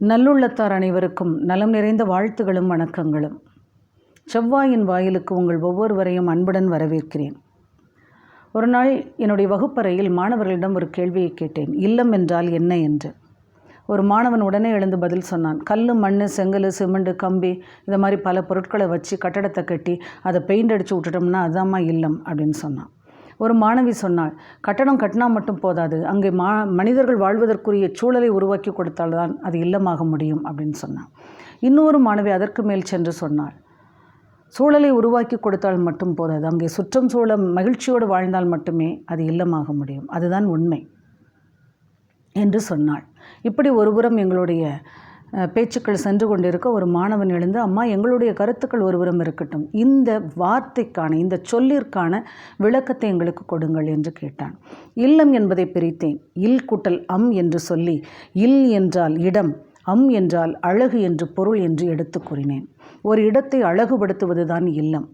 நல்லுள்ளத்தார் அனைவருக்கும் நலம் நிறைந்த வாழ்த்துகளும் வணக்கங்களும். செவ்வாயின் வாயிலுக்கு உங்கள் ஒவ்வொருவரையும் அன்புடன் வரவேற்கிறேன். ஒரு நாள் என்னுடைய வகுப்பறையில் மாணவர்களிடம் ஒரு கேள்வியை கேட்டேன். இல்லம் என்றால் என்ன என்று. ஒரு மாணவன் உடனே எழுந்து பதில் சொன்னான். கல் மண் செங்கல் சிமெண்ட் கம்பி இந்த மாதிரி பல பொருட்களை வச்சு கட்டடத்தை கட்டி அதை பெயிண்ட் அடித்து விட்டுட்டோம்னா அதுதாம்மா இல்லம் அப்படின்னு சொன்னான். ஒரு மாணவி சொன்னாள் கட்டடம் கட்டினா மட்டும் போதாது அங்கே மா மனிதர்கள் வாழ்வதற்குரிய சூழலை உருவாக்கி கொடுத்தால்தான் அது இல்லமாக முடியும் அப்படின்னு சொன்னான். இன்னொரு மாணவி அதற்கு மேல் சென்று சொன்னாள் சூழலை உருவாக்கி கொடுத்தால் மட்டும் போதாது அங்கே சுற்றம் சூழ மகிழ்ச்சியோடு வாழ்ந்தால் மட்டுமே அது இல்லமாக முடியும் அதுதான் உண்மை என்று சொன்னாள். இப்படி ஒருபுறம் எங்களுடைய பேச்சுக்கள் சென்று கொண்டிருக்க ஒரு மாணவன் எழுந்து அம்மா எங்களுடைய கருத்துக்கள் ஒருவரும் இருக்கட்டும். இந்த வார்த்தைக்கான இந்த சொல்லிற்கான விளக்கத்தை எங்களுக்கு கொடுங்கள் என்று கேட்டான். இல்லம் என்பதை பிரித்தேன். இல் கூட்டல் அம் என்று சொல்லி இல் என்றால் இடம் அம் என்றால் அழகு என்று பொருள் என்று எடுத்து கூறினேன். ஒரு இடத்தை அழகுபடுத்துவதுதான் இல்லம்.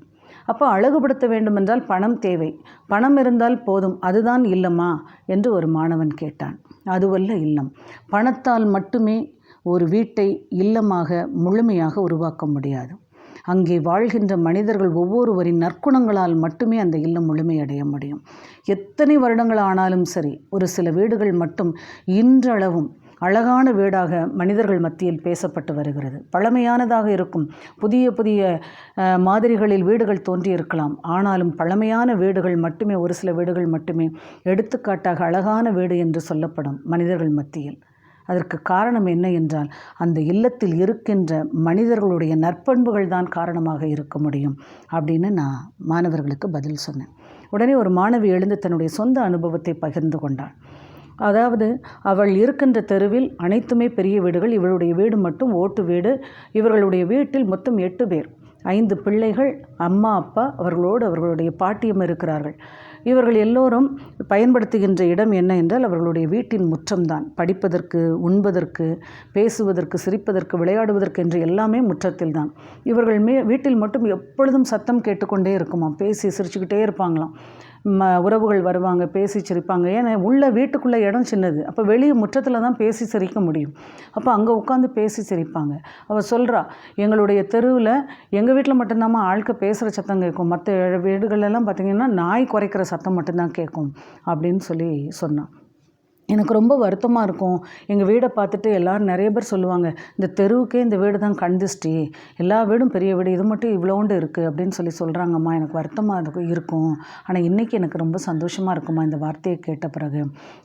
அப்போ அழகுபடுத்த வேண்டுமென்றால் பணம் தேவை. பணம் இருந்தால் போதும். அதுதான் இல்லமா என்று ஒரு மாணவன் கேட்டான். அதுவல்ல இல்லம். பணத்தால் மட்டுமே ஒரு வீட்டை இல்லமாக முழுமையாக உருவாக்க முடியாது. அங்கே வாழ்கின்ற மனிதர்கள் ஒவ்வொருவரின் நற்குணங்களால் மட்டுமே அந்த இல்லம் முழுமையடைய முடியும். எத்தனை வருடங்கள் ஆனாலும் சரி ஒரு சில வீடுகள் மட்டும் இன்றளவும் அழகான வீடாக மனிதர்கள் மத்தியில் பேசப்பட்டு வருகிறது. பழமையானதாக இருக்கும். புதிய புதிய மாதிரிகளில் வீடுகள் தோன்றியிருக்கலாம். ஆனாலும் பழமையான வீடுகள் மட்டுமே ஒரு சில வீடுகள் மட்டுமே எடுத்துக்காட்டாக அழகான வீடு என்று சொல்லப்படும் மனிதர்கள் மத்தியில். அதற்கு காரணம் என்ன என்றால் அந்த இல்லத்தில் இருக்கின்ற மனிதர்களுடைய நற்பண்புகள் தான் காரணமாக இருக்க முடியும் அப்படின்னு நான் மாணவர்களுக்கு பதில் சொன்னேன். உடனே ஒரு மாணவி எழுந்து தன்னுடைய சொந்த அனுபவத்தை பகிர்ந்து கொண்டாள். அதாவது அவள் இருக்கின்ற தெருவில் அனைத்துமே பெரிய வீடுகள் இவளுடைய வீடு மட்டும் ஓட்டு வீடு இவர்களுடைய வீட்டில் மொத்தம் எட்டு பேர். ஐந்து பிள்ளைகள் அம்மா அப்பா அவர்களோடு அவர்களுடைய பாட்டியம் இருக்கிறார்கள். இவர்கள் எல்லோரும் பயன்படுத்துகின்ற இடம் என்ன என்றால் அவர்களுடைய வீட்டின் முற்றம்தான். படிப்பதற்கு உண்பதற்கு பேசுவதற்கு சிரிப்பதற்கு விளையாடுவதற்கு என்று எல்லாமே முற்றத்தில் தான் இவர்கள் மே வீட்டில் மட்டும் எப்பொழுதும் சத்தம் கேட்டுக்கொண்டே இருக்குமாம். பேசி சிரிச்சுக்கிட்டே இருப்பாங்களாம். ம உறவுகள் வருவாங்க பேசி சிரிப்பாங்க. ஏன்னா உள்ளே வீட்டுக்குள்ளே இடம் சின்னது. அப்போ வெளியே முற்றத்தில் தான் பேசி சிரிக்க முடியும். அப்போ அங்கே உட்காந்து பேசி சிரிப்பாங்க. அவள் சொல்கிறா எங்களுடைய தெருவில் எங்கள் வீட்டில் மட்டும்தாம்மா ஆட்கள் பேசுகிற சத்தம் கேட்கும். மற்ற வீடுகளெல்லாம் பார்த்திங்கன்னா நாய் குறைக்கிற சத்தம் மட்டும்தான் கேட்கும். அப்படின்னு சொல்லி சொன்னான். எனக்கு ரொம்ப வருத்தமாக இருக்கும். எங்கள் வீடை பார்த்துட்டு எல்லோரும் நிறைய பேர் சொல்லுவாங்க இந்த தெருவுக்கே இந்த வீடு தான் கண்திஷ்டி எல்லா வீடும் பெரிய வீடு. இது மட்டும் இவ்வளோண்டு இருக்குது அப்படின்னு சொல்லி சொல்கிறாங்கம்மா எனக்கு வருத்தமாக இருக்கும் இருக்கும். ஆனால் இன்றைக்கி எனக்கு ரொம்ப சந்தோஷமாக இருக்குமா இந்த வார்த்தையை கேட்ட பிறகு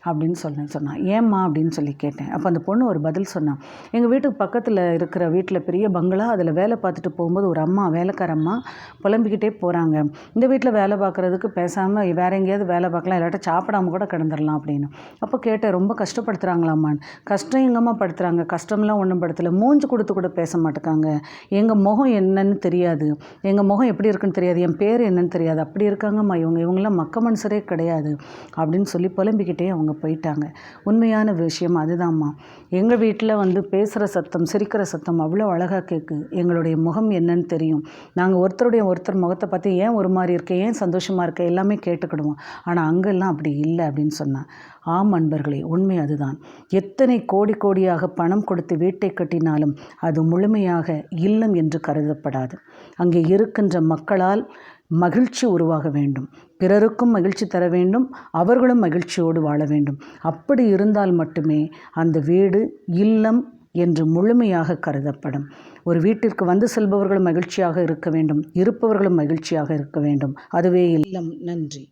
அப்படின்னு சொன்னேன் சொன்னான் ஏம்மா? அப்படின்னு சொல்லி கேட்டேன். அப்போ அந்த பொண்ணு ஒரு பதில் சொன்னான் எங்கள் வீட்டுக்கு பக்கத்தில் இருக்கிற வீட்டில் பெரிய பங்களா. அதில் வேலை பார்த்துட்டு போகும்போது ஒரு அம்மா வேலைக்கார அம்மா புலம்பிக்கிட்டே போகிறாங்க இந்த வீட்டில் வேலை பார்க்குறதுக்கு பேசாமல் வேற எங்கேயாவது வேலை பார்க்கலாம். இல்லாட்டா சாப்பிடாம கூட கிடந்துடலாம் அப்படின்னு. அப்போ கேட்டேன் ரொம்ப கஷ்டப்படுத்துகிறாங்களாம்மான் கஷ்டம் எங்கம்மா படுத்துகிறாங்க கஷ்டம்லாம் ஒன்றும் படுத்தலை. மூஞ்சி கொடுத்து கூட பேச மாட்டேக்காங்க. எங்கள் முகம் என்னன்னு தெரியாது. எங்கள் முகம் எப்படி இருக்குன்னு தெரியாது. என் பேர் என்னன்னு தெரியாது. அப்படி இருக்காங்கம்மா. இவங்க இவங்களாம் மக்க மனுஷரே கிடையாது. அப்படின்னு சொல்லி புலம்பிக்கிட்டே அவங்க போயிட்டாங்க. உண்மையான விஷயம் அதுதாம்மா. எங்கள் வீட்டில் வந்து பேசுகிற சத்தம் சிரிக்கிற சத்தம் அவ்வளோ அழகாக கேட்கு எங்களுடைய முகம் என்னன்னு தெரியும். நாங்கள் ஒருத்தருடைய ஒருத்தர் முகத்தை பார்த்து ஏன் ஒரு மாதிரி இருக்கேன் ஏன் சந்தோஷமாக இருக்க எல்லாமே கேட்டுக்கிடுவோம். ஆனால் அங்கெல்லாம் அப்படி இல்லை அப்படின்னு சொன்னான். ஆம் அன்பர்களே. உண்மை அதுதான். எத்தனை கோடி கோடியாக பணம் கொடுத்து வீட்டை கட்டினாலும் அது முழுமையாக இல்லம் என்று கருதப்படாது. அங்கே இருக்கின்ற மக்களால் மகிழ்ச்சி உருவாக வேண்டும். பிறருக்கும் மகிழ்ச்சி தர வேண்டும் அவர்களும் மகிழ்ச்சியோடு வாழ வேண்டும். அப்படி இருந்தால் மட்டுமே அந்த வீடு இல்லம் என்று முழுமையாக கருதப்படும். ஒரு வீட்டிற்கு வந்து செல்பவர்களும் மகிழ்ச்சியாக இருக்க வேண்டும் இருப்பவர்களும் மகிழ்ச்சியாக இருக்க வேண்டும். அதுவே இல்லம். நன்றி.